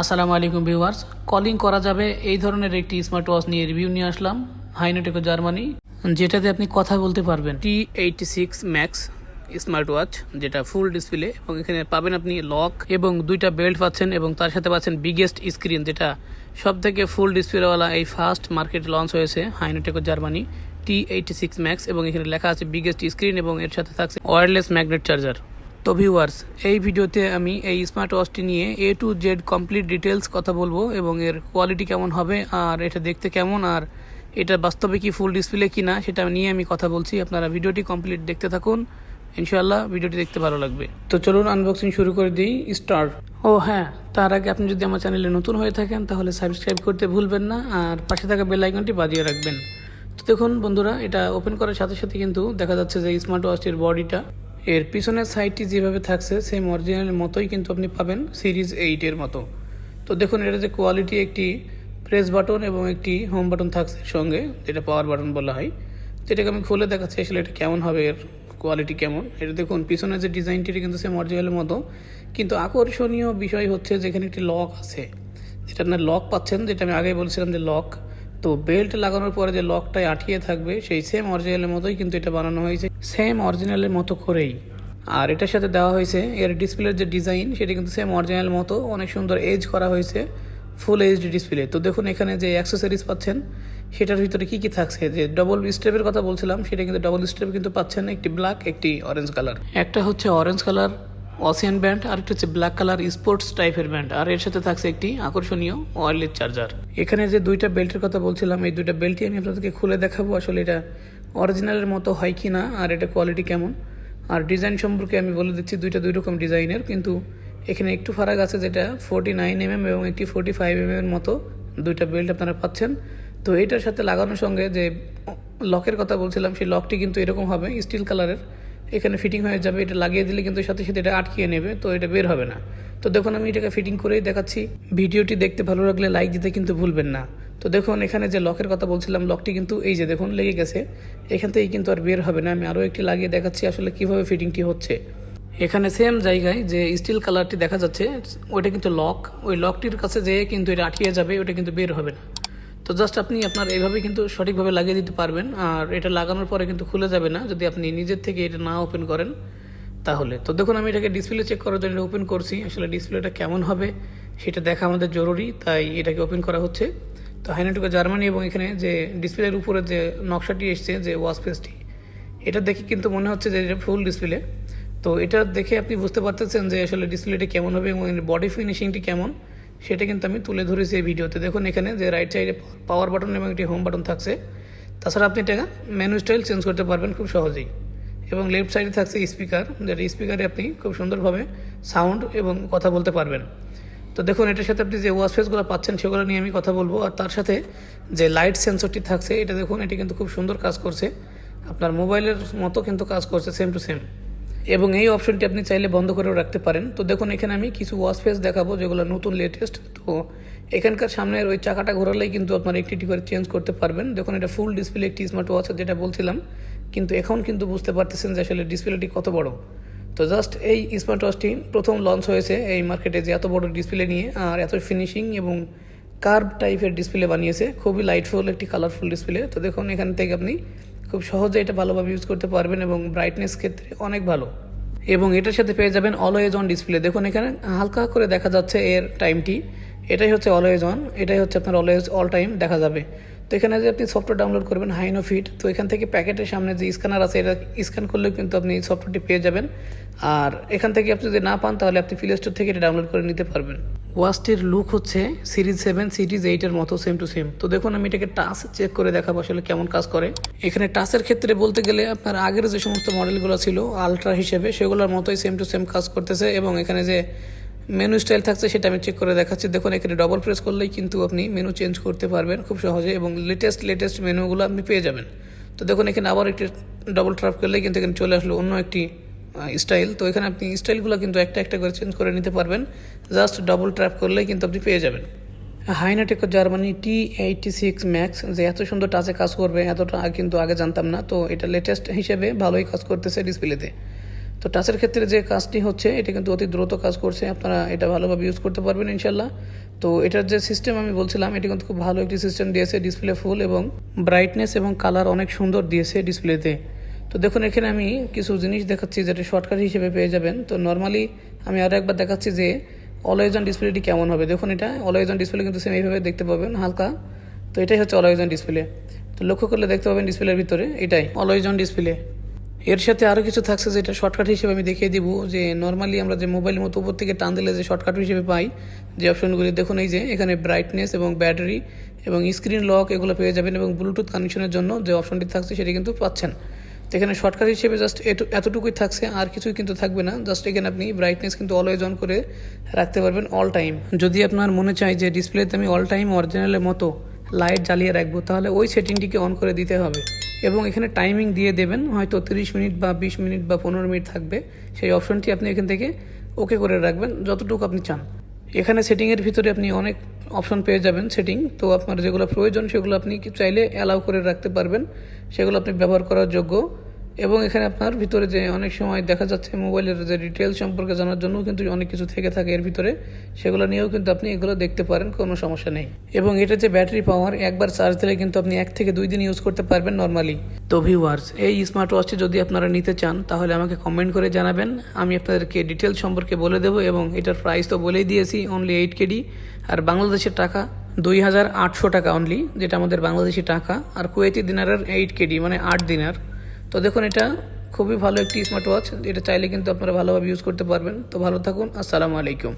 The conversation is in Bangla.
আসসালামু আলাইকুম ভিউয়ার্স। কলিং করা যাবে এই ধরনের একটি স্মার্ট ওয়াচ নিয়ে রিভিউ নিয়ে আসলাম হাইনেটেকো জার্মানি যেটাতে আপনি কথা বলতে পারবেন। T eighty six max smart watch যেটা ফুল ডিসপ্লে এবং এখানে পাবেন আপনি লক এবং দুইটা বেল্ট পাচ্ছেন, এবং তার সাথে পাচ্ছেন বিগেস্ট স্ক্রিন যেটা সব থেকে ফুল ডিসপ্লেওয়ালা এই ফার্স্ট মার্কেট লঞ্চ হয়েছে হাইনেটেকো Germany T eighty six max এবং এখানে লেখা আছে বিগেস্ট স্ক্রিন এবং এর সাথে থাকছে ওয়্যারলেস ম্যাগনেট চার্জার তো ভিউয়ার্স এই ভিডিওতে আমি এই স্মার্ট ওয়াচটি নিয়ে A to Z complete details কথা বলব এবং এর কোয়ালিটি কেমন হবে আর এটা দেখতে কেমন আর এটা বাস্তবে কি ফুল ডিসপ্লে কি না সেটা নিয়ে আমি কথা বলছি। আপনারা ভিডিওটি কমপ্লিট দেখতে থাকুন। ইনশাআল্লাহ ভিডিওটি দেখতে ভালো লাগবে। তো চলুন আনবক্সিং শুরু করে দিই। স্টার্ট ও হ্যাঁ তার আগে আপনি যদি আমার চ্যানেলে নতুন হয়ে থাকেন তাহলে সাবস্ক্রাইব করতে ভুলবেন না আর পাশে থাকা বেল আইকনটি বাজিয়ে রাখবেন। তো দেখুন বন্ধুরা, এটা ওপেন করার সাথে সাথে কিন্তু দেখা যাচ্ছে যে স্মার্ট ওয়াচটির বডিটা এর পিছনের সাইডটি যেভাবে থাকছে সেম অরিজিনালের মতোই কিন্তু আপনি পাবেন সিরিজ এইটের মতো। তো দেখুন, এটা যে কোয়ালিটি একটি প্রেস বাটন এবং একটি হোম বাটন থাকছে সঙ্গে, যেটা পাওয়ার বাটন বলা হয়। যেটাকে আমি খুলে দেখাচ্ছি আসলে এটা কেমন হবে, এর কোয়ালিটি কেমন। এটা দেখুন, পিছনের যে ডিজাইনটি কিন্তু সেম অরিজিনালের মতো। কিন্তু আকর্ষণীয় বিষয় হচ্ছে যেখানে একটি লক আছে। যেটা আপনার লক পাচ্ছেন, যেটা আমি আগেই বলছিলাম যে লক তো বেল্ট লাগানোর পরে যে লকটায় আটকিয়ে থাকবে, সেই সেম অরিজিনালের মতোই কিন্তু এটা বানানো হয়েছে। সেম অরিজিনালের মতো করেই। আর এটার সাথে দেওয়া হয়েছে, এর ডিসপ্লের যে ডিজাইন সেটা কিন্তু সেম অরিজিনাল মতো, অনেক সুন্দর এজ করা হয়েছে ফুল এইচডি ডিসপ্লে তো দেখুন এখানে যে অ্যাক্সেসরিজ পাচ্ছেন, সেটার ভিতরে কি কি থাকছে? যে ডবল স্টেপের কথা বলছিলাম, সেটা কিন্তু ডবল স্টেপ কিন্তু পাচ্ছেন, একটি ব্ল্যাক একটি অরেঞ্জ কালার একটা হচ্ছে অরেঞ্জ কালার অসিয়ান ব্যান্ড আর একটা হচ্ছে ব্ল্যাক কালার স্পোর্টস টাইপের ব্যান্ড আর এর সাথে থাকছে একটি আকর্ষণীয় ওয়ারলেস চার্জার এখানে যে দুইটা বেল্টের কথা বলছিলাম, এই দুইটা বেল্টই আমি আপনাদেরকে খুলে দেখাবো, আসলে এটা অরিজিনালের মতো হয় কি না আর এটা কোয়ালিটি কেমন। আর ডিজাইন সম্পর্কে আমি বলে দিচ্ছি, দুইটা দুই রকম ডিজাইনের, কিন্তু এখানে একটু ফারাক আছে যেটা ফোর্টি নাইন এমএম এবং একটি ফোর্টি ফাইভ এম এর মতো দুইটা বেল্ট আপনারা পাচ্ছেন। তো এটার সাথে লাগানোর সঙ্গে যে লকের কথা বলছিলাম, সেই লকটি কিন্তু এরকম হবে স্টিল কালারের এখানে ফিটিং হয়ে যাবে, এটা লাগিয়ে দিলে কিন্তু সাথে সাথে এটা আটকিয়ে নেবে, তো এটা বের হবে না। তো দেখুন, আমি এটাকে ফিটিং করেই দেখাচ্ছি। ভিডিওটি দেখতে ভালো লাগলে লাইক দিতে কিন্তু ভুলবেন না। তো দেখুন, এখানে যে লকের কথা বলছিলাম লকটি কিন্তু এই যে দেখুন, লেগে গেছে। এখান থেকে কিন্তু আর বের হবে না। আমি আরও একটি লাগিয়ে দেখাচ্ছি আসলে কীভাবে ফিটিংটি হচ্ছে। এখানে সেম জায়গায় যে স্টিল কালারটি দেখা যাচ্ছে, ওইটা কিন্তু লক ওই লকটির কাছে যেয়ে কিন্তু এটা আটকিয়ে যাবে ওটা কিন্তু বের হবে না। তো জাস্ট আপনি আপনার এইভাবে কিন্তু সঠিকভাবে লাগিয়ে দিতে পারবেন, আর এটা লাগানোর পরে কিন্তু খুলে যাবে না। যদি আপনি নিজের থেকে এটা না ওপেন করেন, তাহলে। তো দেখুন, আমি এটাকে ডিসপ্লে চেক করার জন্য এটা ওপেন করছি। আসলে ডিসপ্লেটা কেমন হবে, সেটা দেখা আমাদের জরুরি, তাই এটাকে ওপেন করা হচ্ছে। তো হাইনেটুকা জার্মানি এবং এখানে যে ডিসপ্লের উপরে যে নকশাটি এসছে, যে ওয়াসপেসটি এটা দেখে কিন্তু মনে হচ্ছে যে এটা ফুল ডিসপ্লে তো এটা দেখে আপনি বুঝতে পারতেছেন যে আসলে ডিসপ্লেটি কেমন হবে এবং বডি ফিনিশিংটি কেমন। সেটা কিন্তু আমি তুলে ধরেছি এই ভিডিওতে। দেখুন এখানে যে রাইট সাইডে পাওয়ার বাটন এবং একটি হোম বাটন থাকছে। তাছাড়া আপনি এটা মেনু স্টাইল চেঞ্জ করতে পারবেন খুব সহজেই। এবং লেফট সাইডে থাকছে স্পিকার যেটা স্পিকারে আপনি খুব সুন্দরভাবে সাউন্ড এবং কথা বলতে পারবেন। তো দেখুন, এটার সাথে আপনি যে ওয়াশফেসগুলো পাচ্ছেন, সেগুলো নিয়ে আমি কথা বলব। আর তার সাথে যে লাইট সেন্সরটি থাকছে, এটা দেখুন, এটি কিন্তু খুব সুন্দর কাজ করছে। আপনার মোবাইলের মতো কিন্তু কাজ করছে সেম টু সেম এবং এই অপশনটি আপনি চাইলে বন্ধ করেও রাখতে পারেন। তো দেখুন, এখানে আমি কিছু ওয়াশ ফেস দেখাবো, যেগুলো নতুন লেটেস্ট তো এখানকার সামনের ওই চাকাটা ঘোরালেই কিন্তু আপনার একটি করে চেঞ্জ করতে পারবেন। দেখুন, এটা ফুল ডিসপ্লে একটি স্মার্ট ওয়াচ যেটা বলছিলাম। কিন্তু এখন কিন্তু বুঝতে পারতেছেন যে আসলে ডিসপ্লেটি কত বড়। তো জাস্ট এই স্মার্ট ওয়াচটি প্রথম লঞ্চ হয়েছে এই মার্কেটে যে এত বড় ডিসপ্লে নিয়ে, আর এত ফিনিশিং এবং কার্ভ টাইপের ডিসপ্লে বানিয়েছে। খুবই লাইটফুল একটি কালারফুল ডিসপ্লে তো দেখুন, এখান থেকে আপনি খুব সহজে এটা ভালোভাবে ইউজ করতে পারবেন এবং ব্রাইটনেস ক্ষেত্রে অনেক ভালো। এবং এটার সাথে পেয়ে যাবেন অলওয়েজ অন ডিসপ্লে দেখুন এখানে হালকা করে দেখা যাচ্ছে এর টাইমটি এটাই হচ্ছে অলওয়েজ অন এটাই হচ্ছে আপনার অলওয়েজ অল টাইম দেখা যাবে। তো এখানে যে আপনি সফটওয়্যার ডাউনলোড করবেন হাইনো ফিট তো এখান থেকে প্যাকেটের সামনে যে স্ক্যানার আছে, এটা স্ক্যান করলেও কিন্তু আপনি সফটওয়্যারটি পেয়ে যাবেন। আর এখান থেকে আপনি যদি না পান, তাহলে আপনি প্লে স্টোর থেকে এটা ডাউনলোড করে নিতে পারবেন। ওয়াচটির লুক হচ্ছে সিরিজ সেভেন সিরিজ এইটের মতো সেম টু সেম তো দেখুন, আমি এটাকে টাচ চেক করে দেখাবো আসলে কেমন কাজ করে। এখানে টাচের ক্ষেত্রে বলতে গেলে আপনার আগের যে সমস্ত মডেলগুলো ছিল আলট্রা হিসেবে, সেগুলোর মতোই সেম টু সেম কাজ করতেছে। এবং এখানে যে মেনু স্টাইল থাকছে সেটা আমি চেক করে দেখাচ্ছি। দেখুন, এখানে ডবল প্রেস করলেই কিন্তু আপনি মেনু চেঞ্জ করতে পারবেন খুব সহজে এবং লেটেস্ট লেটেস্ট মেনুগুলো আপনি পেয়ে যাবেন। তো দেখুন, এখানে আবার একটি ডবল ট্রাপ করলেই কিন্তু এখানে চলে আসলো অন্য একটি স্টাইল তো এখানে আপনি স্টাইলগুলো কিন্তু একটা একটা করে চেঞ্জ করে নিতে পারবেন। জাস্ট ডবল ট্র্যাপ করলেই কিন্তু আপনি পেয়ে যাবেন। হাইনাটেকো Germany T eighty six max যে এত সুন্দর টাচে কাজ করবে, এতটা কিন্তু আগে জানতাম না। তো এটা লেটেস্ট হিসেবে ভালোই কাজ করতেছে ডিসপ্লেতে তো টাচের ক্ষেত্রে যে কাজটি হচ্ছে, এটা কিন্তু অতি দ্রুত কাজ করছে। আপনারা এটা ভালোভাবে ইউজ করতে পারবেন ইনশাল্লাহ তো এটার যে সিস্টেম আমি বলছিলাম, এটি কিন্তু খুব ভালো একটি সিস্টেম দিয়েছে ডিসপ্লে ফুল এবং ব্রাইটনেস এবং কালার অনেক সুন্দর দিয়েছে ডিসপ্লেতে তো দেখুন, এখানে আমি কিছু জিনিস দেখাচ্ছি যেটা শর্টকাট হিসেবে পেয়ে যাবেন। তো নর্মালি আমি আরও একবার দেখাচ্ছি যে অলওয়েজ অন ডিসপ্লেটি কেমন হবে। দেখুন এটা অলওয়েজ অন ডিসপ্লে কিন্তু সেম এইভাবে দেখতে পাবেন, হালকা। তো এটাই হচ্ছে অলওয়েজ অন ডিসপ্লে তো লক্ষ্য করলে দেখতে পাবেন ডিসপ্লের ভিতরে এটাই অলওয়েজ অন ডিসপ্লে এর সাথে আরও কিছু থাকছে যেটা শর্টকাট হিসেবে আমি দেখিয়ে দিব, যে নর্মালি আমরা যে মোবাইলের মতো উপর থেকে টান দিলে যে শর্টকাট হিসেবে পাই, যে অপশনগুলি দেখুন এই যে, এখানে ব্রাইটনেস এবং ব্যাটারি এবং স্ক্রিন লক এগুলো পেয়ে যাবেন এবং ব্লুটুথ কানেকশনের জন্য যে অপশনটি থাকছে সেটি কিন্তু পাচ্ছেন। তো এখানে শর্টকাট হিসেবে জাস্ট এটু, এতটুকুই থাকছে, আর কিছুই কিন্তু থাকবে না জাস্ট এখানে আপনি ব্রাইটনেস কিন্তু অলওয়েজ অন করে রাখতে পারবেন অল টাইম যদি আপনার মনে চায় যে ডিসপ্লেতে আমি অল টাইম অরিজিনালের মতো লাইট জ্বালিয়ে রাখব, তাহলে ওই সেটিংটিকে অন করে দিতে হবে। এবং এখানে টাইমিং দিয়ে দেবেন, হয়তো তিরিশ মিনিট বা বিশ মিনিট বা পনেরো মিনিট থাকবে। সেই অপশনটি আপনি এখান থেকে ওকে করে রাখবেন, যতটুকু আপনি চান। এখানে সেটিংয়ের ভিতরে আপনি অনেক অপশন পেয়ে যাবেন সেটিং তো আপনার যেগুলো প্রয়োজন, সেগুলো আপনি চাইলে অ্যালাউ করে রাখতে পারবেন। সেগুলো আপনি ব্যবহার করার যোগ্য। এবং এখানে আপনার ভিতরে যে অনেক সময় দেখা যাচ্ছে মোবাইলের যে ডিটেল সম্পর্কে জানার জন্য কিন্তু অনেক কিছু থেকে থাকে এর ভিতরে। সেগুলো নিয়েও কিন্তু আপনি এগুলো দেখতে পারেন, কোনো সমস্যা নেই। এবং এটা যে ব্যাটারি পাওয়ার একবার চার্জ দিলে কিন্তু আপনি এক থেকে দুই দিন ইউজ করতে পারবেন নর্মালি তো ভিউয়ার্স এই স্মার্ট ওয়াচটি যদি আপনারা নিতে চান, তাহলে আমাকে কমেন্ট করে জানাবেন। আমি আপনাদেরকে ডিটেল সম্পর্কে বলে দেবো এবং এটার প্রাইস তো বলেই দিয়েছি অনলি এইট কেডি আর বাংলাদেশের টাকা, দুই হাজার আটশো টাকা অনলি যেটা আমাদের বাংলাদেশি টাকা। আর কুয়েতি দিনারের এইট কেডি মানে আট দিনার। তো দেখুন, এটা খুবই ভালো একটি স্মার্ট ওয়াচ এটা চাইলে কিন্তু আপনারা ভালোভাবে ইউজ করতে পারবেন। তো ভালো থাকুন। আসসালামু আলাইকুম।